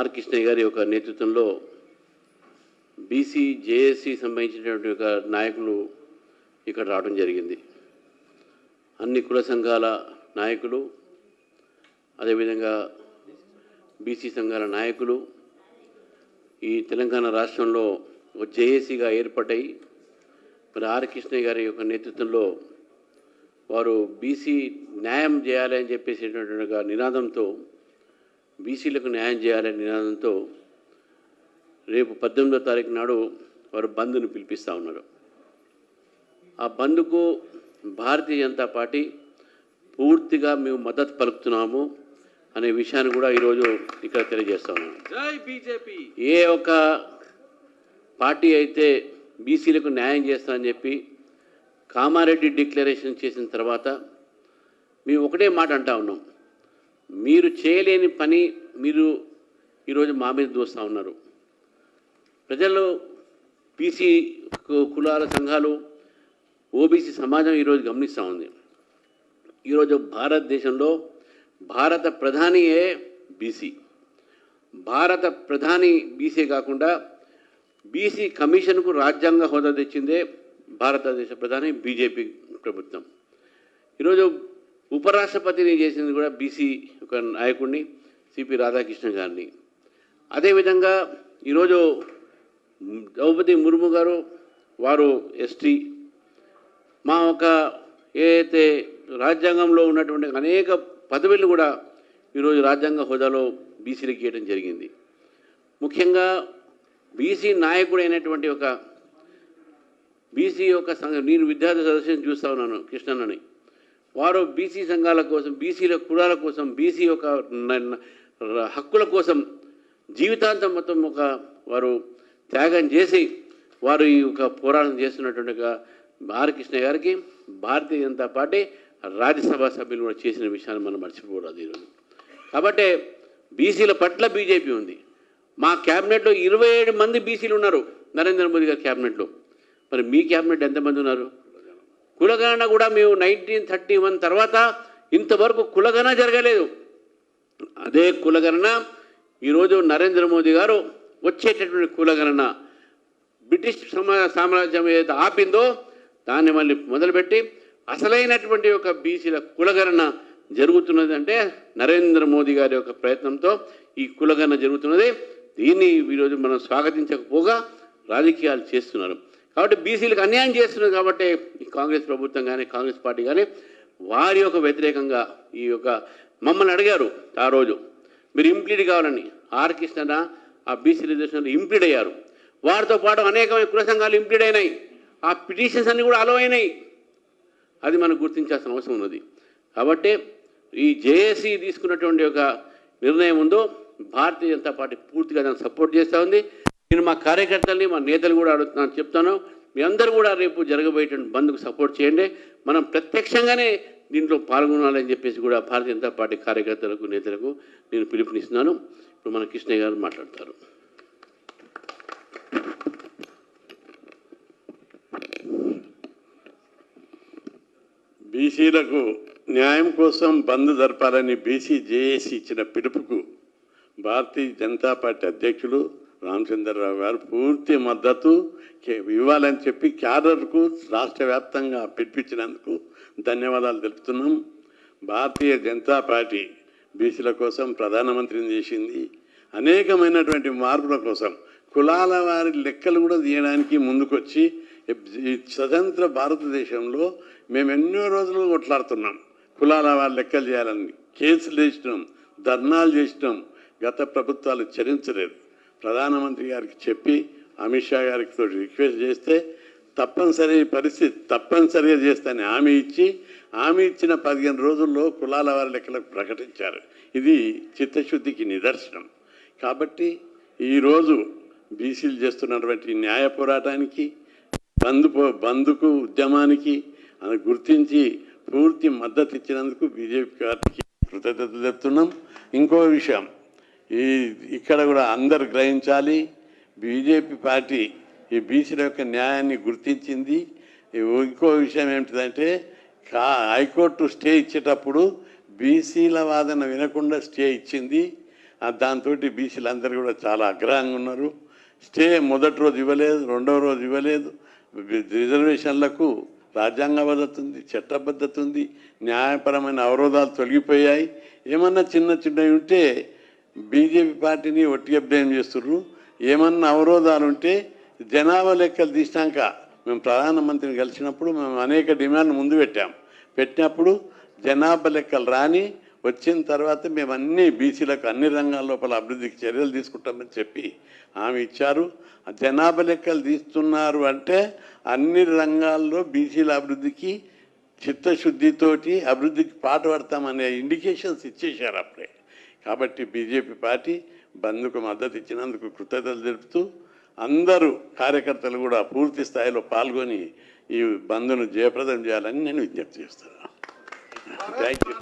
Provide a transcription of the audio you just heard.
Are Krishnaiah గారి యొక్క నేతృత్వంలో బీసీ జేఏసీ సంబంధించినటువంటి ఒక నాయకులు ఇక్కడ రావడం జరిగింది. అన్ని కుల సంఘాల నాయకులు అదేవిధంగా బీసీ సంఘాల నాయకులు ఈ తెలంగాణ రాష్ట్రంలో జేఏసీగా ఏర్పడ్డాయి మరి ఆర్ కృష్ణయ్య గారి యొక్క నేతృత్వంలో వారు బీసీ న్యాయం చేయాలి అని చెప్పేసేటటువంటి నినాదంతో బీసీలకు న్యాయం చేయాలనే నినాదంతో రేపు పద్దెనిమిదో తారీఖు నాడు వారు బంద్ను పిలిపిస్తూ ఉన్నారు. ఆ బంద్కు భారతీయ జనతా పార్టీ పూర్తిగా మేము మద్దతు పలుకుతున్నాము అనే విషయాన్ని కూడా ఈరోజు ఇక్కడ తెలియజేస్తా ఉన్నాను జై బీజేపీ! ఏ ఒక్క పార్టీ అయితే బీసీలకు న్యాయం చేస్తామని చెప్పి కామారెడ్డి డిక్లరేషన్ చేసిన తర్వాత మేము ఒకటే మాట అంటా ఉన్నాం. మీరు చేయలేని పని మీరు ఈరోజు మా మీద దోస్తూ ఉన్నారు. ప్రజలు బీసీ కులాల సంఘాలు ఓబీసీ సమాజం ఈరోజు గమనిస్తూ ఉంది. ఈరోజు భారతదేశంలో భారత ప్రధానియే బీసీ. భారత ప్రధాని బీసీ కాకుండా బీసీ కమిషన్కు రాజ్యాంగ హోదా తెచ్చిందే భారతదేశ ప్రధాని బీజేపీ ప్రభుత్వం. ఈరోజు ఉపరాష్ట్రపతిని చేసింది కూడా బీసీ ఒక నాయకుడిని సిపి రాధాకృష్ణ గారిని. అదేవిధంగా ఈరోజు ద్రౌపది ముర్ము గారు వారు ఎస్టీ మా ఒక ఏదైతే రాజ్యాంగంలో ఉన్నటువంటి అనేక పదవులు కూడా ఈరోజు రాజ్యాంగ హోదాలో బీసీలకు ఇవ్వడం జరిగింది. ముఖ్యంగా బీసీ నాయకుడు అయినటువంటి ఒక బీసీ యొక్క సంఘం నేను విద్యార్థి సదస్సుని చూస్తా ఉన్నాను కృష్ణన్నని. వారు బీసీ సంఘాల కోసం బీసీల కులాల కోసం బీసీ యొక్క హక్కుల కోసం జీవితాంతం మొత్తం ఒక వారు త్యాగం చేసి వారు ఈ యొక్క పోరాటం చేస్తున్నటువంటి ఒక ఆర్ గారికి భారతీయ జనతా పార్టీ రాజ్యసభ సభ్యులు కూడా చేసిన విషయాన్ని మనం మర్చిపోకూడదు ఈరోజు కాబట్టి బీసీల పట్ల బీజేపీ ఉంది. మా క్యాబినెట్లో ఇరవై ఏడు మంది బీసీలు ఉన్నారు నరేంద్ర మోదీ గారి క్యాబినెట్లో. మరి మీ క్యాబినెట్ ఎంతమంది ఉన్నారు? కులగణన కూడా మేము నైన్టీన్ థర్టీ వన్ తర్వాత ఇంతవరకు కులగణన జరగలేదు. అదే కులగణన ఈరోజు నరేంద్ర మోదీ గారు వచ్చేటటువంటి కులగణన బ్రిటిష్ సమా సామ్రాజ్యం ఏదైతే ఆపిందో దాన్ని మళ్ళీ మొదలుపెట్టి అసలైనటువంటి ఒక బీసీల కులగణన జరుగుతున్నది అంటే నరేంద్ర మోదీ గారి యొక్క ప్రయత్నంతో ఈ కులగణన జరుగుతున్నది. దీన్ని ఈరోజు మనం స్వాగతించకపోగా రాజకీయాలు చేస్తున్నారు. కాబట్టి బీసీలకు అన్యాయం చేస్తున్నారు కాబట్టి కాంగ్రెస్ ప్రభుత్వం కానీ కాంగ్రెస్ పార్టీ కానీ వారి యొక్క వ్యతిరేకంగా ఈ యొక్క మమ్మల్ని అడిగారు ఆ రోజు. మీరు ఇంప్లీడ్ కావాలని ఆర్ కృష్ణ ఆ బీసీ రిజర్వేషన్లో ఇంప్లీడ్ అయ్యారు. వారితో పాటు అనేకమైన కుల సంఘాలు ఇంప్లీడ్ అయినాయి. ఆ పిటిషన్స్ అన్ని కూడా అలో అయినాయి. అది మనం గుర్తించాల్సిన అవసరం ఉన్నది. కాబట్టి ఈ జేఏసీ తీసుకున్నటువంటి ఒక నిర్ణయం ఉందో భారతీయ జనతా పార్టీ పూర్తిగా దాన్ని సపోర్ట్ చేస్తూ ఉంది. నేను మా కార్యకర్తల్ని మా నేతలు కూడా అడుగుతున్నాను చెప్తాను. మీ అందరూ కూడా రేపు జరగబోయేటువంటి బంద్కు సపోర్ట్ చేయండి. మనం ప్రత్యక్షంగానే దీంట్లో పాల్గొనాలని చెప్పేసి కూడా భారతీయ జనతా పార్టీ కార్యకర్తలకు నేతలకు నేను పిలుపునిస్తున్నాను. ఇప్పుడు మన కృష్ణయ్య గారు మాట్లాడతారు. బీసీలకు న్యాయం కోసం బంద్ జరపాలని బీసీ జేఏసీ ఇచ్చిన పిలుపుకు భారతీయ జనతా పార్టీ అధ్యక్షులు రామచంద్రరావు గారు పూర్తి మద్దతు ఇవ్వాలని చెప్పి క్యాడర్కు రాష్ట్ర వ్యాప్తంగా పిలిపించినందుకు ధన్యవాదాలు తెలుపుతున్నాం. భారతీయ జనతా పార్టీ బీసీల కోసం ప్రధానమంత్రిని చేసింది. అనేకమైనటువంటి మార్పుల కోసం కులాల వారి లెక్కలు కూడా తీయడానికి ముందుకొచ్చి ఈ స్వతంత్ర భారతదేశంలో మేము ఎన్నో రోజులు కొట్లాడుతున్నాం. కులాల వారి లెక్కలు చేయాలని కేసులు వేసినాం ధర్నాలు చేసినాం. గత ప్రభుత్వాలు చరించలేదు. ప్రధానమంత్రి గారికి చెప్పి అమిత్ షా గారికి తోటి రిక్వెస్ట్ చేస్తే తప్పనిసరి పరిస్థితి తప్పనిసరిగా చేస్తానని హామీ ఇచ్చి హామీ ఇచ్చిన పదిహేను రోజుల్లో కులాల వారి లెక్కలకు ప్రకటించారు. ఇది చిత్తశుద్ధికి నిదర్శనం. కాబట్టి ఈరోజు బీసీలు చేస్తున్నటువంటి న్యాయ పోరాటానికి బంధు బంద్కు బంధుకు ఉద్యమానికి అని గుర్తించి పూర్తి మద్దతు ఇచ్చినందుకు బీజేపీ పార్టీకి కృతజ్ఞతలు చెప్తున్నాం. ఇంకో విషయం ఈ ఇక్కడ కూడా అందరు గ్రహించాలి. బీజేపీ పార్టీ ఈ బీసీల యొక్క న్యాయాన్ని గుర్తించింది. ఇంకో విషయం ఏమిటిదంటే కా హైకోర్టు స్టే ఇచ్చేటప్పుడు బీసీల వాదన వినకుండా స్టే ఇచ్చింది. దాంతో బీసీలందరూ కూడా చాలా అగ్రహంగా ఉన్నారు. స్టే మొదటి రోజు ఇవ్వలేదు రెండవ రోజు ఇవ్వలేదు. రిజర్వేషన్లకు రాజ్యాంగ భద్రత ఉంది చట్టబద్ధత ఉంది న్యాయపరమైన అవరోధాలు తొలగిపోయాయి. ఏమన్నా చిన్న చిన్నవి ఉంటే బీజేపీ పార్టీని ఒట్టిగా బ్లేమ్ చేస్తుర్రు. ఏమన్నా అవరోధాలు ఉంటే జనాభా లెక్కలు తీసినాక మేము ప్రధానమంత్రిని కలిసినప్పుడు మేము అనేక డిమాండ్లు ముందు పెట్టాం. పెట్టినప్పుడు జనాభా లెక్కలు రాని వచ్చిన తర్వాత మేము అన్ని బీసీలకు అన్ని రంగాల లోపల అభివృద్ధికి చర్యలు తీసుకుంటామని చెప్పి ఆమె ఇచ్చారు. జనాభా లెక్కలు తీస్తున్నారు అంటే అన్ని రంగాల్లో బీసీల అభివృద్ధికి చిత్తశుద్ధితోటి అభివృద్ధికి పాటుపడతామనే ఇండికేషన్స్ ఇచ్చేశారు అప్పుడే. కాబట్టి బీజేపీ పార్టీ బంద్కు మద్దతు ఇచ్చినందుకు కృతజ్ఞతలు తెలుపుతూ అందరూ కార్యకర్తలు కూడా పూర్తి స్థాయిలో పాల్గొని ఈ బంద్ను జయప్రదం చేయాలని నేను విజ్ఞప్తి చేస్తున్నాను. Thank you